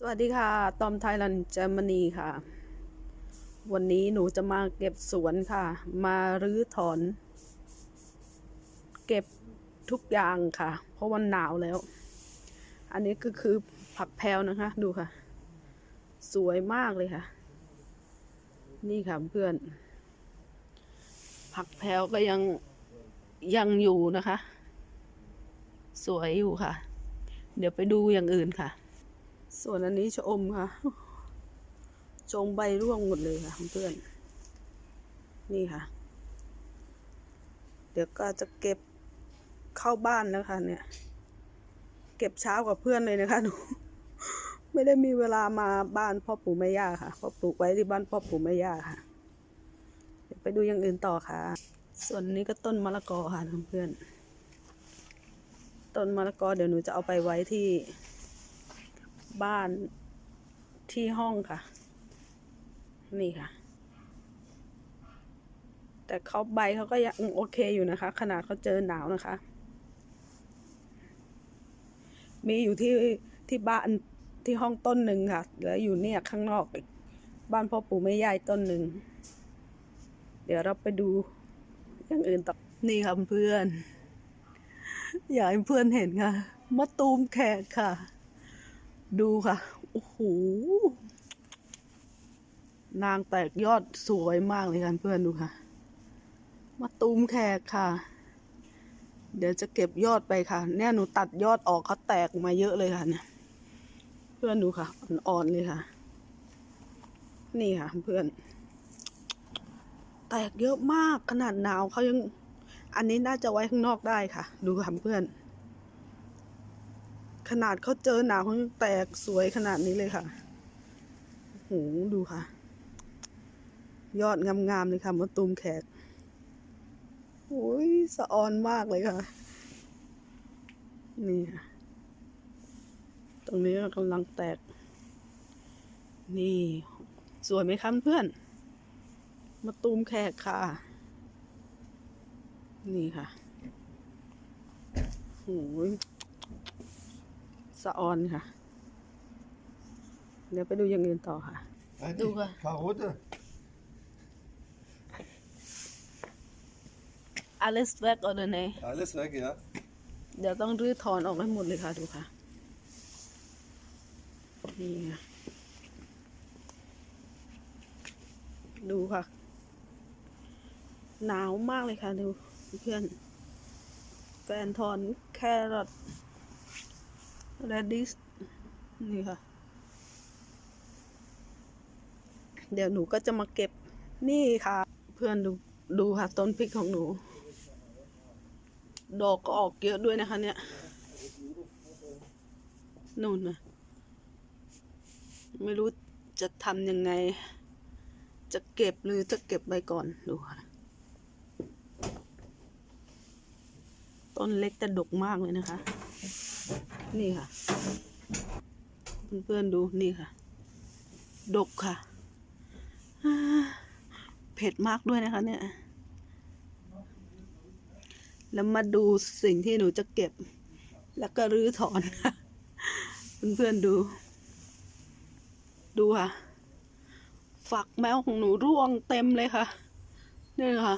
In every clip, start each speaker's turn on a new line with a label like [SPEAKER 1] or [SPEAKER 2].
[SPEAKER 1] สวัสดีค่ะ ตอมไทยแลนด์เจอร์มนีค่ะ วันนี้หนูจะมาเก็บสวนค่ะ มารื้อถอน เก็บทุกอย่างค่ะ เพราะวันหนาวแล้ว อันนี้ก็คือผักแพรวนะคะ ดูค่ะ สวยมากเลยค่ะ นี่ค่ะเพื่อน ผักแพรวก็ยังยังอยู่นะคะ สวยอยู่ค่ะ เดี๋ยวไปดูอย่างอื่นค่ะ ส่วนอันนี้ชะอมค่ะชมใบร่วงหมดเลยค่ะเพื่อน นี่ค่ะ เดี๋ยวก็จะเก็บเข้าบ้านแล้วค่ะเนี่ย เก็บเช้ากว่าเพื่อนเลยนะคะหนูไม่ได้มีเวลามาบ้านพ่อปู่แม่ย่าค่ะพราะปลูกไว้ที่บ้านพ่อปู่แม่ย่าค่ะ เดี๋ยวไปดูอย่างอื่นต่อค่ะ ส่วนนี้ก็ต้นมะละกอค่ะเพื่อนต้นมะละกอเดี๋ยวหนูจะเอาไปไว้ที่ บ้านที่ห้องค่ะ นี่ค่ะ แต่เขาใบเขาก็ยังโอเคอยู่นะคะ ขนาดเขาเจอหนาวนะคะ มีอยู่ที่ที่บ้านที่ห้องต้นหนึ่งค่ะแล้วอยู่เนี่ยข้างนอกอีกบ้านพ่อปู่แม่ยายต้นหนึ่ง เดี๋ยวเราไปดูอย่างอื่นต่อ นี่ค่ะเพื่อน อยากให้เพื่อนเห็นค่ะมะตูมแขกค่ะ ดูค่ะ โอ้โห นางแตกยอดสวยมากเลยค่ะเพื่อนดูค่ะ มาตูมแขกค่ะ เดี๋ยวจะเก็บยอดไปค่ะ เนี่ยหนูตัดยอดออกเขาแตกมาเยอะเลยค่ะเนี่ย เพื่อนดูค่ะ อ่อนๆเลยค่ะ นี่ค่ะ เพื่อน แตกเยอะมากขนาดหนาวเขายัง อันนี้น่าจะไว้ข้างนอกได้ค่ะ ดูค่ะเพื่อน ขนาดเขาเจอหนาวเขายังแตกสวยขนาดนี้เลยค่ะโหดูค่ะ ยอดงามๆเลยค่ะมะตูมแขกโอ้ยสะออนมากเลยค่ะ นี่ค่ะ ตรงนี้ก็กำลังแตก นี่ สวยไหมคะเพื่อนมะตูมแขกค่ะ นี่ค่ะโอ้ย สะออนค่ะ เดี๋ยวไปดูอย่างอื่นต่อค่ะ
[SPEAKER 2] Ja,
[SPEAKER 1] Du,
[SPEAKER 2] die
[SPEAKER 1] eh.
[SPEAKER 2] Karotte.
[SPEAKER 1] alles weg oder ne
[SPEAKER 2] Alles weg, ja.
[SPEAKER 1] เดี๋ยวต้องรื้อถอนออกให้หมดเลยค่ะดูค่ะ นี่ค่ะดูค่ะ หนาวมากเลยค่ะดูเพื่อน แฟนถอนแครอท เรดิสนี่ค่ะ เดี๋ยวหนูก็จะมาเก็บนี่ค่ะ เพื่อนดูดูค่ะต้นพริกของหนู ดอกก็ออกเยอะด้วยนะคะ เนี่ยนู่นนะไม่รู้จะทำยังไง จะเก็บหรือจะเก็บไปก่อนดูค่ะ ต้นเล็กแต่ดกมากเลยนะคะ นี่ค่ะ เพื่อนๆดูนี่ค่ะ ดกค่ะ เผ็ดมากด้วยนะคะ เนี่ย แล้วมาดูสิ่งที่หนูจะเก็บ แล้วก็รื้อถอนค่ะ เพื่อนๆดู ดูค่ะ ฝักแมวของหนูร่วงเต็มเลยค่ะ นี่ค่ะ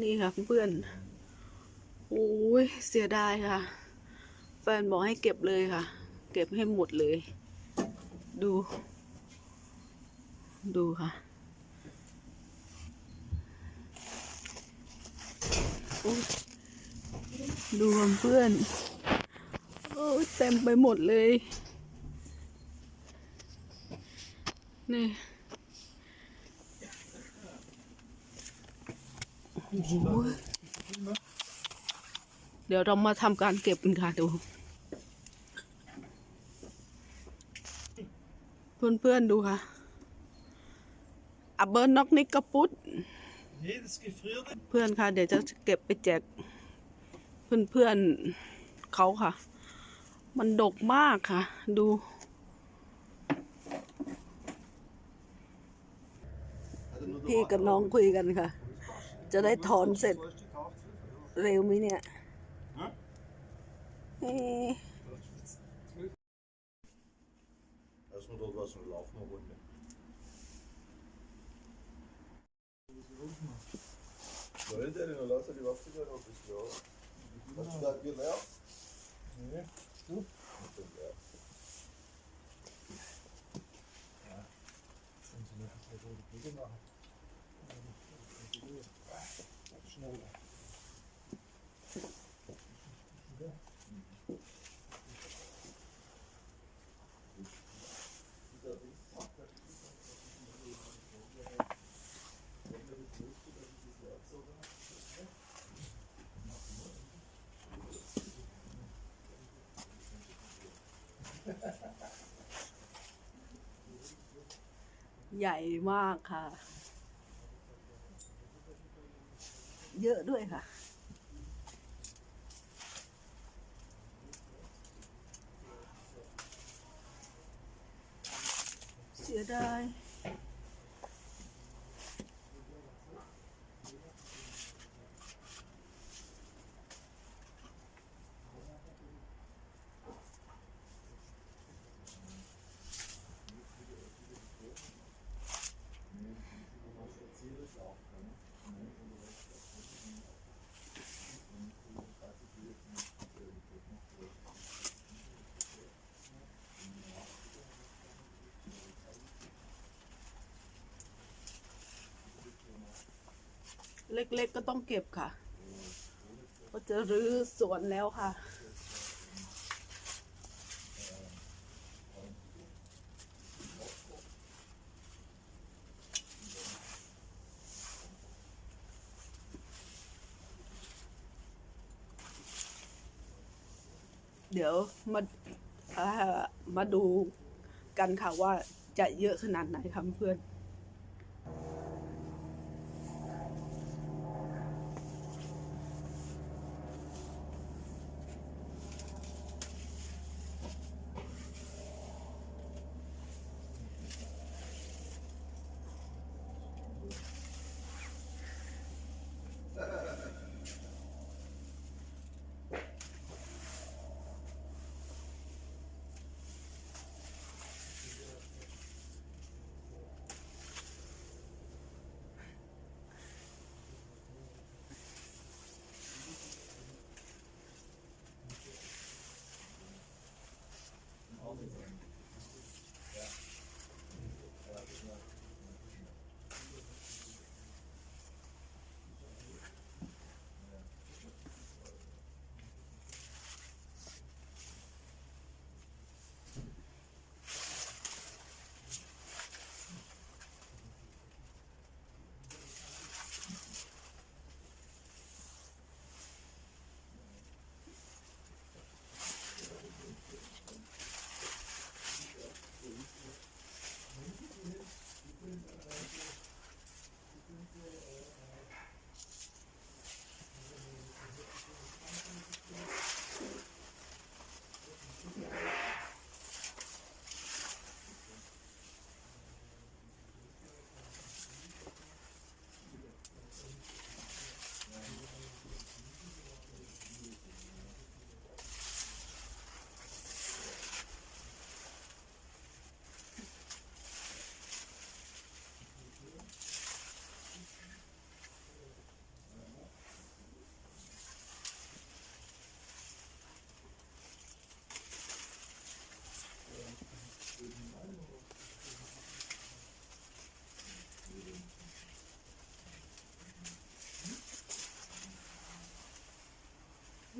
[SPEAKER 1] นี่ค่ะเพื่อน โอ้ยเสียดายค่ะ แฟนบอกให้เก็บเลยค่ะ เก็บให้หมดเลย ดู ดูค่ะ ดูเพื่อนโอ้เต็มไปหมดเลย นี่โอ้ เดี๋ยวเรามาทำการเก็บกันค่ะดู เพื่อนๆดูค่ะอับเบิร์นนอกนิกกระปุดเพื่อนค่ะ เดี๋ยวจะเก็บไปแจก เพื่อนๆเขาค่ะ มันดกมากค่ะ ดู พี่กับน้องคุยกันค่ะ จะได้ถอนเสร็จเร็วไหมเนี่ย Nee. Erstmal
[SPEAKER 2] dort was und laufen wir Runde. Soll der denn? Lass er die Waffe da noch ein bisschen. Hast du da Bier? Nee, du? Ich Ja.
[SPEAKER 1] Sonst müssen wir halt rote Bier machen. ใหญ่มากค่ะ เยอะด้วยค่ะ เสียดาย เล็กๆก็ต้องเก็บค่ะ ก็จะรื้อสวนแล้วค่ะ เดี๋ยวมามาดูกันค่ะว่าจะเยอะขนาดไหนค่ะเพื่อน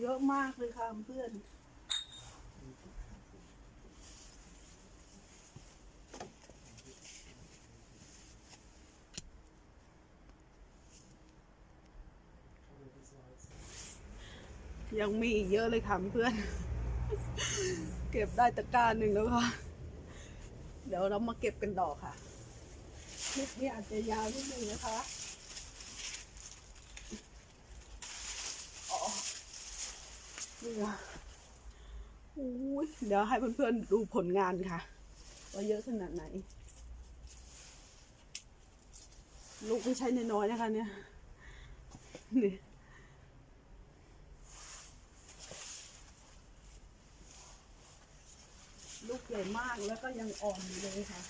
[SPEAKER 1] เยอะมากเลยค่ะเพื่อนยังมีอีกเยอะเลยค่ะเพื่อน เก็บได้ตะกร้าหนึ่งแล้วค่ะ เดี๋ยวเรามาเก็บกันต่อค่ะคลิปนี้อาจจะยาวนิดนึงนะคะ นี่ค่ะอุ้ย เดี๋ยวให้เพื่อนๆดูผลงานค่ะ ว่าเยอะขนาดไหน ลูกไม่ใช่น้อยๆนะคะ เนี่ยนี่ลูกใหญ่มากแล้วก็ยังอ่อนอยู่เลยค่ะ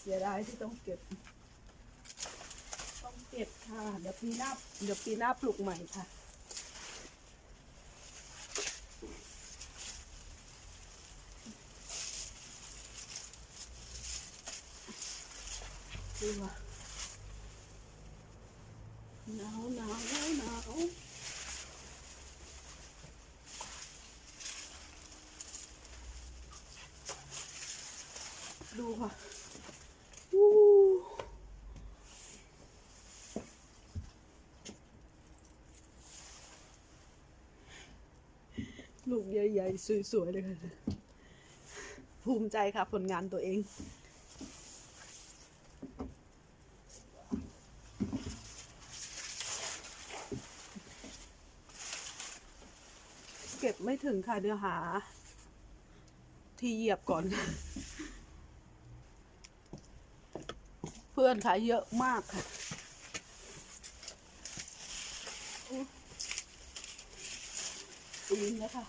[SPEAKER 1] เสียดายที่ต้องเก็บ ต้องเก็บค่ะ เดี๋ยวปีหน้า เดี๋ยวปีหน้าปลูกใหม่ค่ะ ดูว่า หนาวหนาวหนาวหนาวดูค่ะอู้ลูกใหญ่ๆ สวยๆเลยค่ะ ภูมิใจค่ะ ผลงานตัวเอง ก็บไม่ถึงค่ะเดี๋ยวหา ที่เหยียบก่อน เพื่อนค่ะเยอะมากค่ะอุ๊ยนะคะ